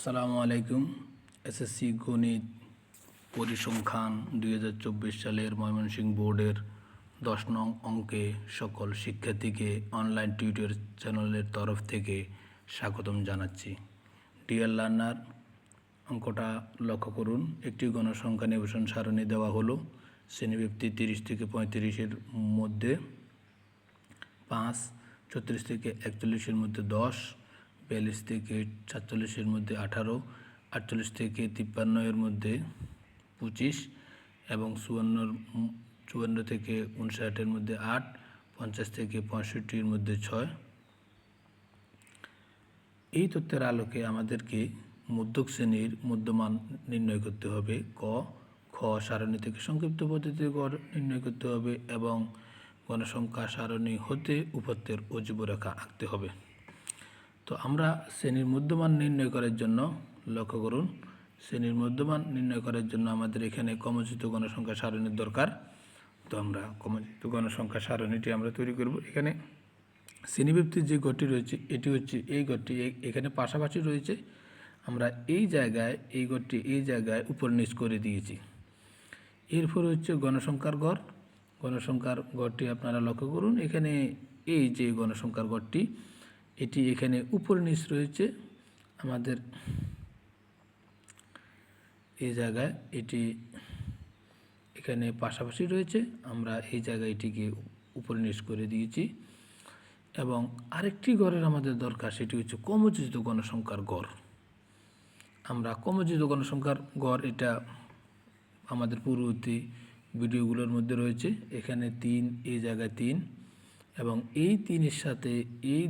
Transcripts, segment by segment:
আসসালামু আলাইকুম। এসএসসি গণিত পরিসংখ্যান দুই হাজার চব্বিশ সালের ময়মনসিংহ বোর্ডের দশ নং অঙ্কে সকল শিক্ষার্থীকে অনলাইন টিউটর চ্যানেলের তরফ থেকে স্বাগতম জানাচ্ছি। ডিয়ার লার্নার, অঙ্কটা লক্ষ্য করুন। একটি গণসংখ্যা নিবেশন সারণী দেওয়া হলো শ্রেণীব্যক্তি তিরিশ থেকে পঁয়ত্রিশের মধ্যে, পাঁচ, ছত্রিশ থেকে একচল্লিশের মধ্যে দশ বিয়াল্লিশ থেকে সাতচল্লিশের মধ্যে আঠারো, আটচল্লিশ থেকে তিপ্পান্ন এর মধ্যে পঁচিশ এবং চুয়ান্নর চুয়ান্ন থেকে উনষাটের মধ্যে আট, পঞ্চাশ থেকে পঁয়ষট্টির মধ্যে ছয়। এই তথ্যের আলোকে আমাদেরকে মধ্যক শ্রেণির মধ্যমান নির্ণয় করতে হবে। ক, খ সারণী থেকে সংক্ষিপ্ত পদ্ধতিতে গড় নির্ণয় করতে হবে এবং গণসংখ্যা সারণী হতে উপত্যের অজীবরেখা আঁকতে হবে। তো আমরা শ্রেণির মধ্যমান নির্ণয় করার জন্য লক্ষ্য করুন, শ্রেণির মধ্যমান নির্ণয় করার জন্য আমাদের এখানে কমচিত গণসংখ্যা সারণীর দরকার। তো আমরা কমচিত গণসংখ্যা সারণীটি আমরা তৈরি করব। এখানে শ্রেণীব্যক্তির যে গড়টি রয়েছে, এটি হচ্ছে এই গড়টি। এখানে পাশাপাশি রয়েছে, আমরা এই জায়গায়, এই গড়টি এই জায়গায় উপর নিচ করে দিয়েছি। এরপর হচ্ছে গণসংখ্যার গড়। গণসংখ্যার গড়টি আপনারা লক্ষ্য করুন, এখানে এই যে গণসংখ্যার গড়টি এটি এখানে উপর নিচ রয়েছে। আমাদের এই জায়গায় এটি এখানে পাশাপাশি রয়েছে। আমরা এই জায়গায় এটিকে উপরে নিচ করে দিয়েছি। এবং আরেকটি গড়ের আমাদের দরকার, সেটি হচ্ছে কমোচিত গণসংখ্যার গড়। আমরা কমোচিত গণসংখ্যার গড়, এটা আমাদের পূর্ববর্তী ভিডিওগুলোর মধ্যে রয়েছে। এখানে তিন, এই জায়গায় তিন। এবং এই তিনের সাথে এই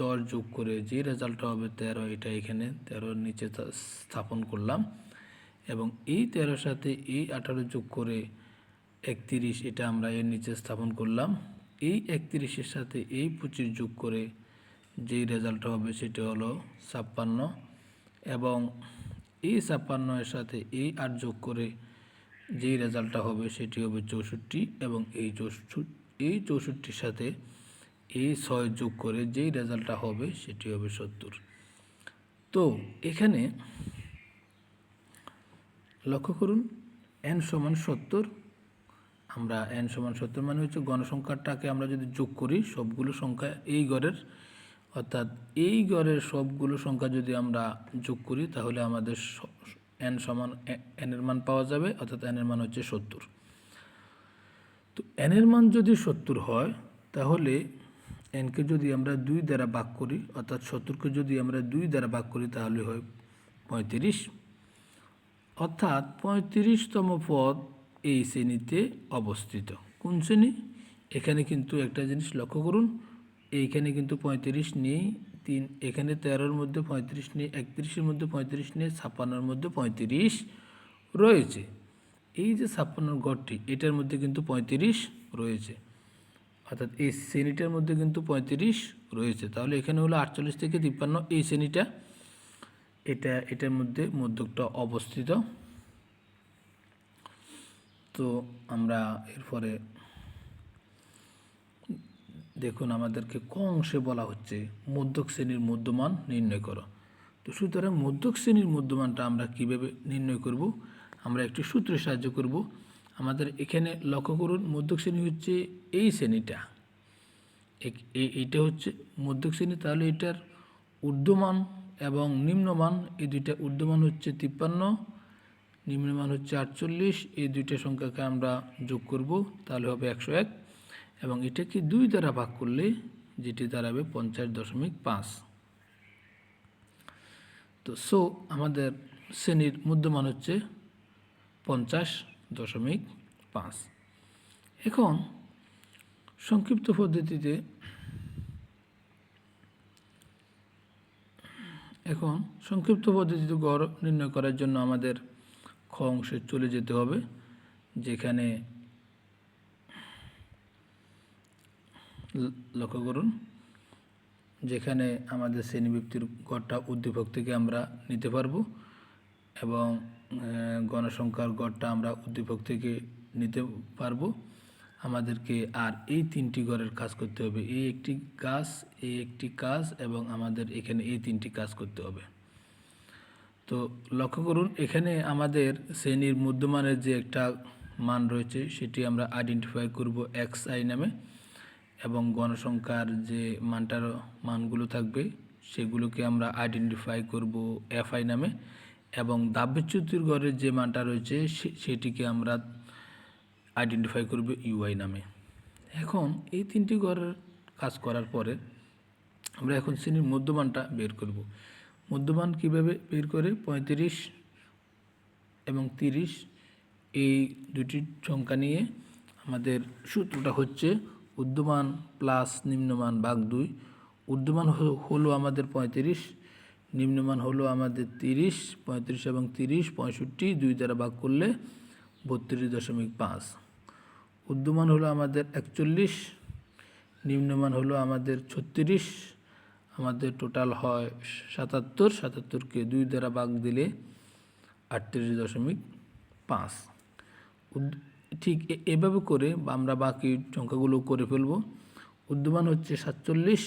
দশ যোগ করে যে রেজাল্টটা হবে তেরো, এটা এখানে তেরোর নিচে স্থাপন করলাম এবং এই তেরোর সাথে এই আঠারো যোগ করে একত্রিশ, এটা আমরা এর নিচে স্থাপন করলাম। এই একত্রিশের সাথে এই পঁচিশ যোগ করে যেই রেজাল্টটা হবে সেটা হলো ছাপ্পান্ন এবং এই ছাপ্পান্ন এর সাথে এই আট যোগ করে যেই রেজাল্টটা হবে সেটি হবে চৌষট্টি এবং এই চৌষট্টি, এই চৌষট্টির সাথে এই ছয় যোগ করে যেই রেজাল্টটা হবে সেটি হবে সত্তর। তো এখানে লক্ষ্য করুন এন সমান সত্তর, আমরা এন সমান সত্তর মানে হচ্ছে গণসংখ্যাটাকে আমরা যদি যোগ করি, সবগুলো সংখ্যা এই গড়ের, অর্থাৎ এই গড়ের সবগুলো সংখ্যা যদি আমরা যোগ করি, তাহলে আমাদের এন সমান এনের মান পাওয়া যাবে, অর্থাৎ এনের মান হচ্ছে সত্তর। তো এনের মান যদি সত্তর হয়, তাহলে এনকে যদি আমরা দুই দ্বারা ভাগ করি, অর্থাৎ সত্তরকে যদি আমরা দুই দ্বারা ভাগ করি, তাহলে হয় পঁয়ত্রিশ। অর্থাৎ পঁয়ত্রিশতম পদ এই শ্রেণীতে অবস্থিত। কোন শ্রেণি? এখানে কিন্তু একটা জিনিস লক্ষ্য করুন, এইখানে কিন্তু পঁয়ত্রিশ নেই, তিন, এখানে তেরোর মধ্যে পঁয়ত্রিশ নেই, একত্রিশের মধ্যে পঁয়ত্রিশ নেই, ছাপ্পান্নর মধ্যে পঁয়ত্রিশ রয়েছে। এই যে ছাপ্পান্নর গড়টি, এটার মধ্যে কিন্তু পঁয়ত্রিশ রয়েছে। অর্থাৎ এই শ্রেণীটার মধ্যে কিন্তু পঁয়ত্রিশ রয়েছে। তাহলে এখানে হলো আটচল্লিশ থেকে তিপ্পান্ন। এই শ্রেণীটা, এটা, এটার মধ্যে মধ্যকটা অবস্থিত। তো আমরা এরপরে দেখুন আমাদেরকে ক অংশে বলা হচ্ছে, মধ্যক শ্রেণির মধ্যমান নির্ণয় করো। তো সুতরাং মধ্যক শ্রেণির মধ্যমানটা আমরা কীভাবে নির্ণয় করব? আমরা একটি সূত্রে সাহায্য করব। আমাদের এখানে লক্ষ্য করুন, মধ্যক শ্রেণি হচ্ছে এই শ্রেণীটা। এইটা হচ্ছে মধ্যক শ্রেণি, তাহলে এটার ঊর্ধ্বমান এবং নিম্নমান, এই দুইটা ঊর্ধ্বমান হচ্ছে তিপ্পান্ন, নিম্নমান হচ্ছে আটচল্লিশ, এই দুইটা সংখ্যাকে আমরা যোগ করব, তাহলে হবে একশো এক। এবং এটাকে দুই দ্বারা ভাগ করলে যেটি দাঁড়াবে পঞ্চাশ দশমিক পাঁচ। তো সো আমাদের শ্রেণির মধ্যমান হচ্ছে পঞ্চাশ দশমিক পাঁচ। এখন সংক্ষিপ্ত পদ্ধতিতে এখন সংক্ষিপ্ত পদ্ধতিতে গড় নির্ণয় করার জন্য আমাদের খ অংশে চলে যেতে হবে, যেখানে লক্ষ্য করুন, যেখানে আমাদের শ্রেণীবৃত্তির গড়টা উদ্দীপক থেকে আমরা নিতে পারব এবং গণসংখ্যার গড়টা আমরা উদ্দীপক থেকে নিতে পারব। আমাদেরকে আর এই তিনটি গড়ের কাজ করতে হবে। এই একটি কাজ এই একটি কাজ এবং আমাদের এখানে এই তিনটি কাজ করতে হবে। তো লক্ষ্য করুন, এখানে আমাদের শ্রেণির মধ্যমানের যে একটা মান রয়েছে, সেটি আমরা আইডেন্টিফাই করব এক্স আই নামে এবং গণসংখ্যার যে মানটার মানগুলো থাকবে, সেগুলোকে আমরা আইডেন্টিফাই করব এফ আই নামে। এবং দাব্যচ্যুতির গড়ের যে মানটা রয়েছে সেটিকে আমরা আইডেন্টিফাই করব ইউআই নামে। এখন এই তিনটি গড়ের কাজ করার পরে আমরা এখন শ্রেণির মধ্যমানটা বের করব। মধ্যমান কীভাবে বের করে? পঁয়ত্রিশ এবং তিরিশ, এই দুটি সংখ্যা নিয়ে আমাদের সূত্রটা হচ্ছে উর্ধ্বমান প্লাস নিম্নমান ভাগ দুই। হ- হলো আমাদের পঁয়ত্রিশ নিম্নমান হলো আমাদের তিরিশ, পঁয়ত্রিশ এবং তিরিশ, পঁয়ষট্টি, দুই দ্বারা ভাগ করলে বত্রিশ দশমিক পাঁচ। উদ্যমান হলো আমাদের একচল্লিশ, নিম্নমান হলো আমাদের ছত্রিশ, আমাদের টোটাল হয় সাতাত্তর, সাতাত্তরকে দুই দ্বারা ভাগ দিলে আটত্রিশ দশমিক পাঁচ। ঠিক এভাবে করে আমরা বাকি সংখ্যাগুলো করে ফেলব। উদ্যমান হচ্ছে সাতচল্লিশ,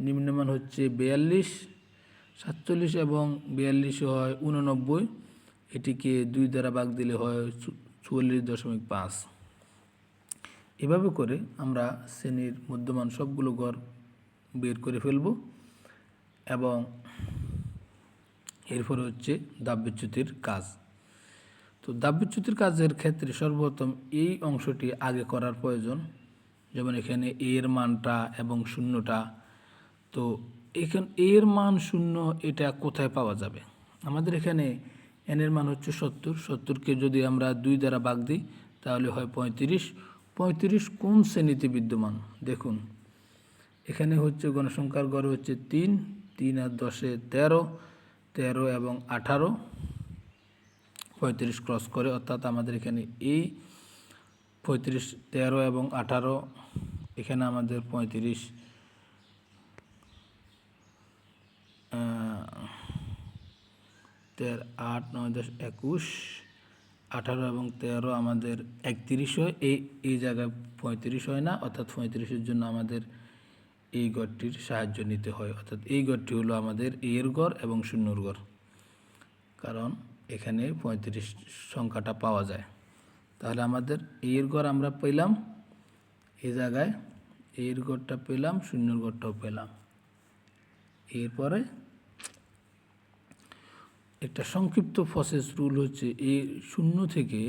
নিম্নমান হচ্ছে বিয়াল্লিশ সাতচল্লিশ এবং বিয়াল্লিশ হয় উননব্বই এটিকে দুই দ্বারা ভাগ দিলে হয় চুয়াল্লিশ দশমিক পাঁচ। এভাবে করে আমরা শ্রেণির মধ্যমান সবগুলো গড় বের করে ফেলব এবং এরপরে হচ্ছে দাব্যচ্যুতির কাজ। তো দাব্যচ্যুতির কাজের ক্ষেত্রে সর্বপ্রথম এই অংশটি আগে করার প্রয়োজন। যেমন এখানে এর মানটা এবং শূন্যটা। তো এখানে, এর মান শূন্য এটা কোথায় পাওয়া যাবে? আমাদের এখানে এনের মান হচ্ছে সত্তর। সত্তরকে যদি আমরা দুই দ্বারা বাগ দিই, তাহলে হয় পঁয়ত্রিশ। পঁয়ত্রিশ কোন শ্রেণীতে বিদ্যমান? দেখুন, এখানে হচ্ছে গণসংখ্যার গড় হচ্ছে তিন। তিন আর দশে তেরো। তেরো এবং আঠারো। পঁয়ত্রিশ ক্রস করে, অর্থাৎ আমাদের এখানে এই পঁয়ত্রিশ, তেরো এবং আঠারো। এখানে আমাদের পঁয়ত্রিশ। তেরো আট, নয়, দশ, একুশ, আঠারো এবং তেরো আমাদের একত্রিশ হয়। এই এই জায়গায় পঁয়ত্রিশ হয় না, অর্থাৎ পঁয়ত্রিশের জন্য আমাদের এই গড়টির সাহায্য নিতে হয়। অর্থাৎ এই গড়টি হলো আমাদের এর গড় এবং শূন্যর গড়। কারণ এখানে পঁয়ত্রিশ সংখ্যাটা পাওয়া যায়। তাহলে আমাদের এর গড় আমরা পেলাম এই জায়গায় এর গড়টা পেলাম, শূন্যর গড়টাও পেলাম। এরপরে একটা সংক্ষিপ্ত প্রসেস রুল হচ্ছে এই শূন্য থেকে,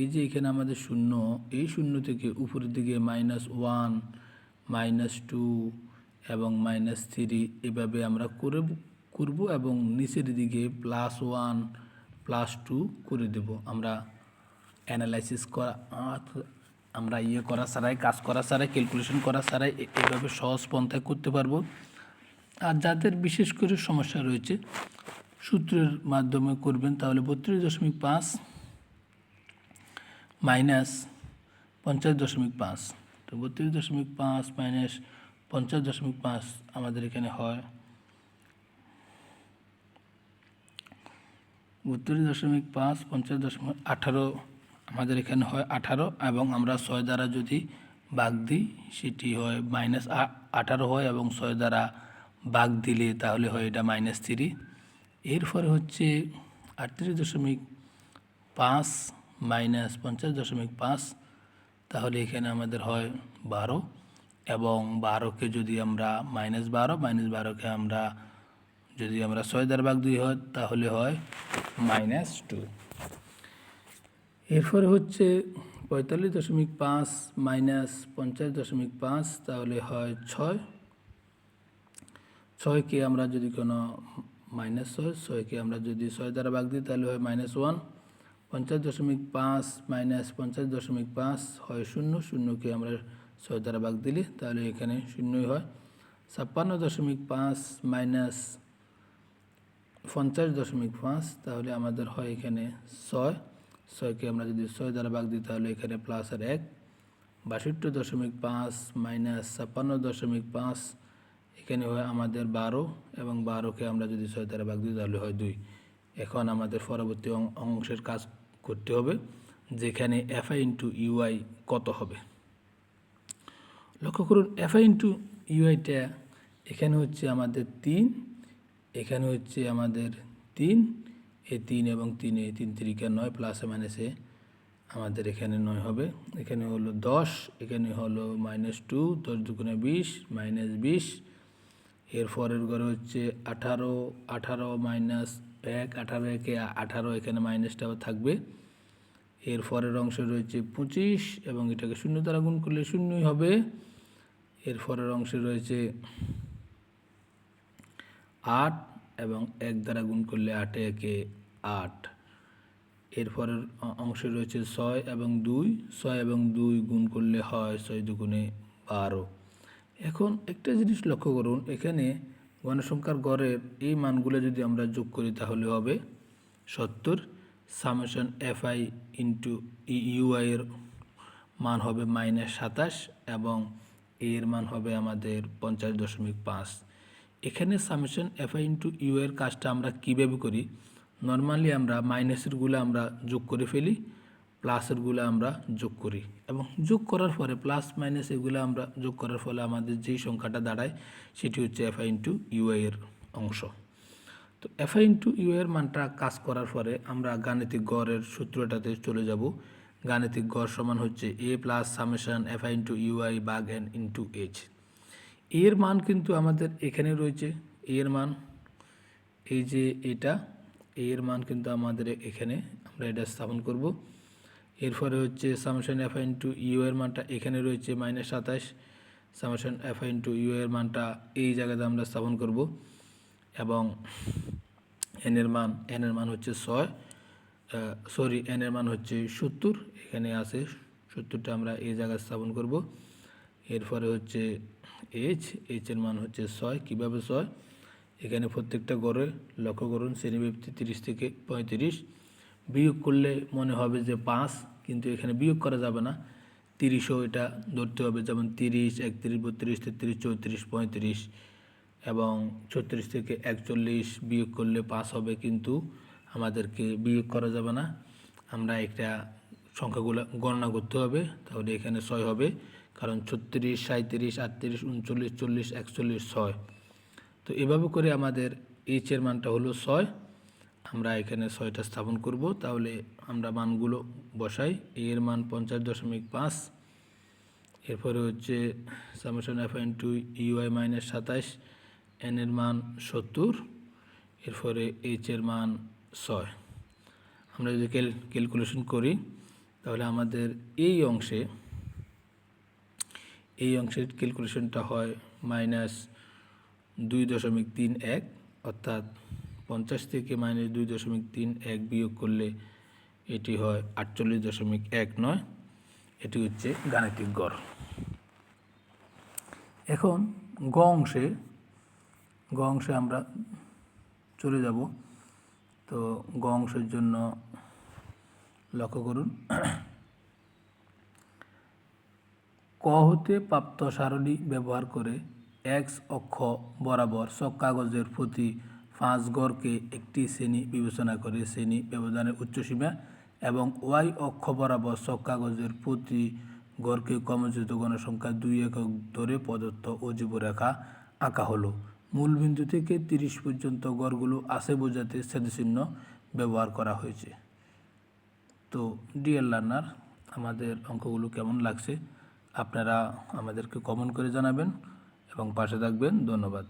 এই যে এখানে আমাদের শূন্য, এই শূন্য থেকে উপরের দিকে মাইনাস ওয়ান মাইনাস টু এবং মাইনাস থ্রি এভাবে আমরা করে করব এবং নিচের দিকে প্লাস ওয়ান প্লাস টু করে দেব। আমরা অ্যানালাইসিস করা আমরা ইয়ে করা ছাড়াই, কাজ করা ছাড়াই ক্যালকুলেশন করা ছাড়াই এভাবে সহজ পন্থায় করতে পারব। আর যাদের বিশেষ করে সমস্যা রয়েছে সূত্রের মাধ্যমে করবেন, তাহলে বত্রিশ দশমিক পাঁচ মাইনাস পঞ্চাশ দশমিক পাঁচ। তো বত্রিশ দশমিক পাঁচ মাইনাস পঞ্চাশ দশমিক পাঁচ আমাদের এখানে হয় বত্রিশ দশমিক পাঁচ, পঞ্চাশ দশমিক আঠারো আমাদের এখানে হয় আঠারো এবং আমরা ছয় দ্বারা যদি বাঘ দিই, সেটি হয় মাইনাস আঠারো হয় এবং ছয় দ্বারা বাঘ দিলে তাহলে হয় এটা মাইনাস থ্রি এরপরে হচ্ছে আটত্রিশ দশমিক পাঁচ মাইনাস পঞ্চাশ দশমিক পাঁচ, তাহলে এখানে আমাদের হয় বারো এবং বারোকে যদি আমরা মাইনাস বারো, মাইনাস বারোকে আমরা যদি আমরা ছয় দ্বারা ভাগ দুই হয়, তাহলে হয় মাইনাস টু। এরপরে হচ্ছে পঁয়তাল্লিশ দশমিক পাঁচ মাইনাস পঞ্চাশ দশমিক পাঁচ, তাহলে হয় ছয়। ছয়কে আমরা যদি কোনো মাইনাস ছয়, ছয়কে আমরা যদি ছয় দ্বারা ভাগ দিই, তাহলে হয় মাইনাস ওয়ান। পঞ্চাশ দশমিক পাঁচ মাইনাস পঞ্চাশ দশমিক পাঁচ হয় শূন্য, শূন্যকে আমরা ছয় দ্বারা ভাগ দিলে তাহলে এখানে শূন্যই হয়। ছাপ্পান্ন দশমিক পাঁচ মাইনাস পঞ্চাশ দশমিক পাঁচ, তাহলে আমাদের হয় এখানে ছয়। ছয়কে আমরা যদি ছয় দ্বারা ভাগ দিই, তাহলে এখানে প্লাস আর এক। বাষট্টি দশমিক পাঁচ মাইনাস ছাপ্পান্ন দশমিক পাঁচ এখানে হয় আমাদের বারো এবং বারোকে আমরা যদি ছয় দ্বারা ভাগ দিই, তাহলে হয় দুই। এখন আমাদের পরবর্তী অংশের কাজ করতে হবে, যেখানে এফআই ইন্টু ইউআই কত হবে। লক্ষ্য করুন এফআই ইন্টু ইউআইটা এখানে হচ্ছে আমাদের তিন, এখানে হচ্ছে আমাদের তিন, এ তিন এবং তিন এই তিন তিরিকা নয় প্লাসে মাইনাসে আমাদের এখানে নয় হবে। এখানে হলো দশ, এখানে হলো মাইনাস টু দশ দুগুণে বিশ মাইনাস বিশ এর পরের ঘরে হচ্ছে আঠারো আঠারো মাইনাস এক, আঠারো একে আঠারো, এখানে মাইনাসটাও থাকবে। এর পরের অংশ রয়েছে পঁচিশ এবং এটাকে শূন্য দ্বারা গুণ করলে শূন্যই হবে। এর পরের অংশে রয়েছে আট এবং এক দ্বারা গুণ করলে আটে, একে আট। এর পরের অ- অংশে রয়েছে ছয় এবং দুই। ছয় এবং দুই গুণ করলে হয় ছয় দুগুণে বারো। এখন একটা জিনিস লক্ষ্য করুন, এখানে গণসংখ্যার গড়ের এই মানগুলো যদি আমরা যোগ করি তাহলে হবে সত্তর সামেশন এফআই ইন্টু ইউআই এর মান হবে মাইনাস সাতাশ এবং এর মান হবে আমাদের পঞ্চাশ দশমিক পাঁচ। এখানে সামেশন এফআই ইন্টু ইউ এর কাজটা আমরা কীভাবে করি? নর্মালি আমরা মাইনাসেরগুলো আমরা যোগ করে ফেলি। প্লাসেরগুলো আমরা যোগ করি। এবং যোগ করার পরে প্লাস মাইনাস এগুলো আমরা যোগ করার ফলে আমাদের যেই সংখ্যাটা দাঁড়ায়, সেটি হচ্ছে এফআই ইন্টু ইউআই এর অংশ। তো এফআই ইন্টু ইউ এর মানটা কাজ করার পরে আমরা গাণিতিক গড়ের সূত্রটাতে চলে যাব। গাণিতিক গড় সমান হচ্ছে a plus summation FI into UI bug N into H এর মান কিন্তু আমাদের এখানে রয়েছে। এর মান, এই যে এটা, এর মান কিন্তু আমাদের এখানে আমরা এটা স্থাপন করব। এরপরে হচ্ছে সামেশন এফ ইন্টু ইউ এর মানটা এখানে রয়েছে মাইনাস সাতাশ। সামেশন এফ ইন্টু ইউ এর মানটা এই জায়গাতে আমরা স্থাপন করব এবং এন এর মান, এন এর মান হচ্ছে ছয় সরি, এন এর মান হচ্ছে সত্তর, এখানে আছে সত্তরটা আমরা এই জায়গায় স্থাপন করব। এরপরে হচ্ছে এইচ এইচ এর মান হচ্ছে ছয়, কীভাবে ছয়? এখানে প্রত্যেকটা গড়ে লক্ষ্য করুন, শ্রেণীব্যাপ্তি তিরিশ থেকে পঁয়ত্রিশ। বিয়োগ করলে মনে হবে যে পাঁচ কিন্তু এখানে বিয়োগ করা যাবে না। তিরিশও এটা ধরতে হবে, যেমন তিরিশ, একত্রিশ, বত্রিশ, তেত্রিশ, চৌত্রিশ, পঁয়ত্রিশ এবং ছত্রিশ থেকে একচল্লিশ বিয়োগ করলে পাস হবে, কিন্তু আমাদেরকে বিয়োগ করা যাবে না। আমরা একটা সংখ্যাগুলো গণনা করতে হবে, তাহলে এখানে ছয় হবে, কারণ ছত্রিশ সাঁত্রিশ আটত্রিশ, উনচল্লিশ, চল্লিশ, একচল্লিশ, ছয়। তো এভাবে করে আমাদের এইচ এর মানটা হলো ছয়। আমরা এখানে ছয়টা স্থাপন করব, তাহলে আমরা মানগুলো বসাই। এর মান পঞ্চাশ দশমিক পাঁচ, এরপরে হচ্ছে summation F into UI minus সাতাশ এন এর মান সত্তর, এরপরে এইচ এর মান ছয়। আমরা যদি ক্যাল ক্যালকুলেশন করি, তাহলে আমাদের এই অংশে, এই অংশের ক্যালকুলেশনটা হয় মাইনাস দুই দশমিক তিন এক, অর্থাৎ পঞ্চাশ থেকে মাইনাস দুই দশমিক তিন এক বিয়োগ করলে এটি হয় আটচল্লিশ দশমিক এক নয়। এটি হচ্ছে গাণিতিক গড়। এখন গ অংশে গ অংশে আমরা চলে যাব। তো গ অংশের জন্য লক্ষ্য করুন। ক হতে প্রাপ্ত সারণী ব্যবহার করে এক্স অক্ষ বরাবর সব কাগজের প্রতি পাঁচ গড়কে একটি শ্রেণি বিবেচনা করে শ্রেণি ব্যবধানের উচ্চসীমা এবং ওয়াই অক্ষ বরাবর সব কাগজের প্রতি গড়কে কর্মচিত গণসংখ্যা দুই একক ধরে প্রদত্ত ও জীবরেখা আঁকা হলো। মূল বিন্দু থেকে তিরিশ পর্যন্ত গড়গুলো আছে বোঝাতে ছেদচিহ্ন ব্যবহার করা হয়েছে। তো, ডিয়ার লার্নার, আমাদের অঙ্কগুলো কেমন লাগছে? আপনারা আমাদেরকে কমেন্ট করে জানাবেন এবং পাশে থাকবেন। ধন্যবাদ।